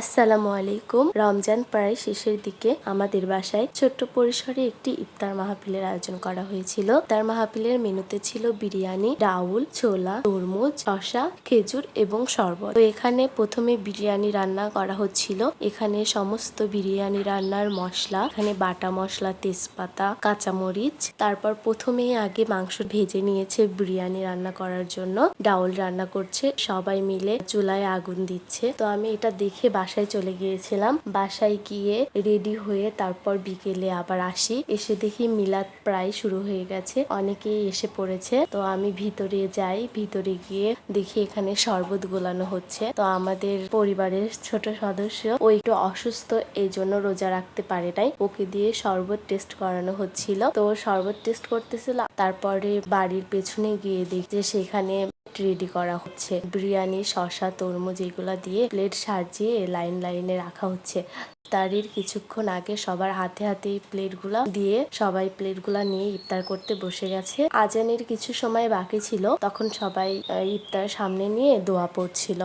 আসসালামু আলাইকুম। রমজান প্রায় শেষের দিকে আমাদের বাসায় ছোট্ট পরিসরে একটি ইফতার মাহফিলের আয়োজন করা হয়েছিল। তার মাহফিলের মেনুতে ছিল বিরিয়ানি, ডাউল, ছোলা, তরমুজ, শসা, খেজুর এবং শরবত। তো এখানে প্রথমে বিরিয়ানি রান্না করা হচ্ছিল। এখানে সমস্ত বিরিয়ানি রান্নার মশলা, এখানে বাটা মশলা, তেজপাতা, কাঁচামরিচ। তারপর প্রথমেই আগে মাংস ভেজে নিয়েছে বিরিয়ানি রান্না করার জন্য। ডাউল রান্না করছে। সবাই মিলে চুলায় আগুন দিচ্ছে। তো আমি এটা দেখে বাসায় চলে গিয়েছিলাম। বাসায় গিয়ে রেডি হয়ে তারপর বিকেলে আবার আসি। এসে দেখি মিলাদ প্রায় শুরু হয়ে গেছে। অনেকেই এসে পড়েছে। তো আমি ভিতরে যাই। ভিতরে গিয়ে দেখি এখানে শরবত গোলানো হচ্ছে। তো আমাদের পরিবারের ছোট সদস্য ও একটু অসুস্থ, এই জন্য রোজা রাখতে পারে নাই। ওকে দিয়ে শরবত টেস্ট করানো হচ্ছিল। তো শরবত টেস্ট করতেছিল তারপরে বাড়ির পেছনে গিয়ে দেখি যে সেখানে রেডি করা হচ্ছে। বিরিয়ানি শশা তরমুজ এগুলো দিয়ে প্লেট সাজিয়ে লাইন লাইনে রাখা হচ্ছে। ইফতারির কিছুক্ষণ আগে সবার হাতে হাতে এই প্লেটগুলো দিয়ে সবাই প্লেটগুলো নিয়ে ইফতার করতে বসে গেছে। আজানের কিছু সময় বাকি ছিল, তখন সবাই ইফতার সামনে নিয়ে দোয়া পড়ছিল।